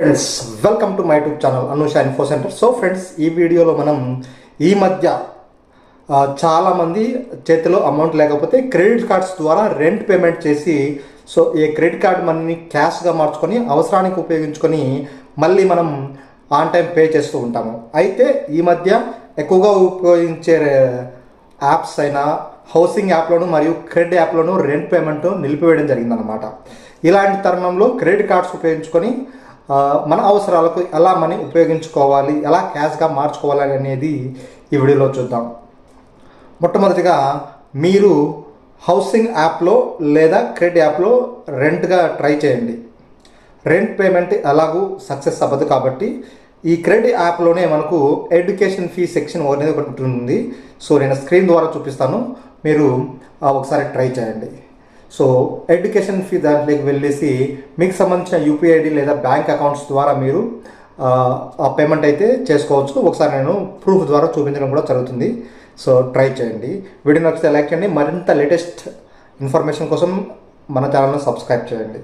Friends welcome to my YouTube channel Anusha info centre so friends ఈ వీడియోలో మనం ఈ మధ్య చాలామంది చేతిలో అమౌంట్ లేకపోతే క్రెడిట్ కార్డ్స్ ద్వారా రెంట్ పేమెంట్ చేసి సో ఈ క్రెడిట్ కార్డ్ మనీని క్యాష్గా మార్చుకొని అవసరానికి ఉపయోగించుకొని మళ్ళీ మనం ఆన్ టైం పే చేస్తూ ఉంటాము. అయితే ఈ మధ్య ఎక్కువగా ఉపయోగించే యాప్స్ అయినా హౌసింగ్ యాప్లోను మరియు క్రెడిట్ యాప్లోను రెంట్ పేమెంట్ నిలిపివేయడం జరిగిందనమాట ఇలాంటి తరుణంలో క్రెడిట్ కార్డ్స్ ఉపయోగించుకొని మన అవసరాలకు ఎలా మనీ ఉపయోగించుకోవాలి ఎలా క్యాష్గా మార్చుకోవాలి అనేది ఈ వీడియోలో చూద్దాం. మొట్టమొదటిగా మీరు హౌసింగ్ యాప్లో లేదా క్రెడిట్ యాప్లో రెంట్గా ట్రై చేయండి. రెంట్ పేమెంట్ ఎలాగూ సక్సెస్ అవ్వదు కాబట్టి ఈ క్రెడిట్ యాప్లోనే మనకు ఎడ్యుకేషన్ ఫీ సెక్షన్ అనేది ఒకటి ఉంటుంది. సో నేను స్క్రీన్ ద్వారా చూపిస్తాను. మీరు ఒకసారి ట్రై చేయండి. సో ఎడ్యుకేషన్ ఫీ దాంట్లోకి వెళ్ళేసి మీకు సంబంధించిన యూపీఐడి లేదా బ్యాంక్ అకౌంట్స్ ద్వారా మీరు ఆ, పేమెంట్ అయితే చేసుకోవచ్చు. ఒకసారి నేను ప్రూఫ్ ద్వారా చూపించడం కూడా జరుగుతుంది. సో ట్రై చేయండి. వీడియో నచ్చితే లైక్ చేయండి. మరింత లేటెస్ట్ ఇన్ఫర్మేషన్ కోసం మన ఛానల్ని సబ్స్క్రైబ్ చేయండి.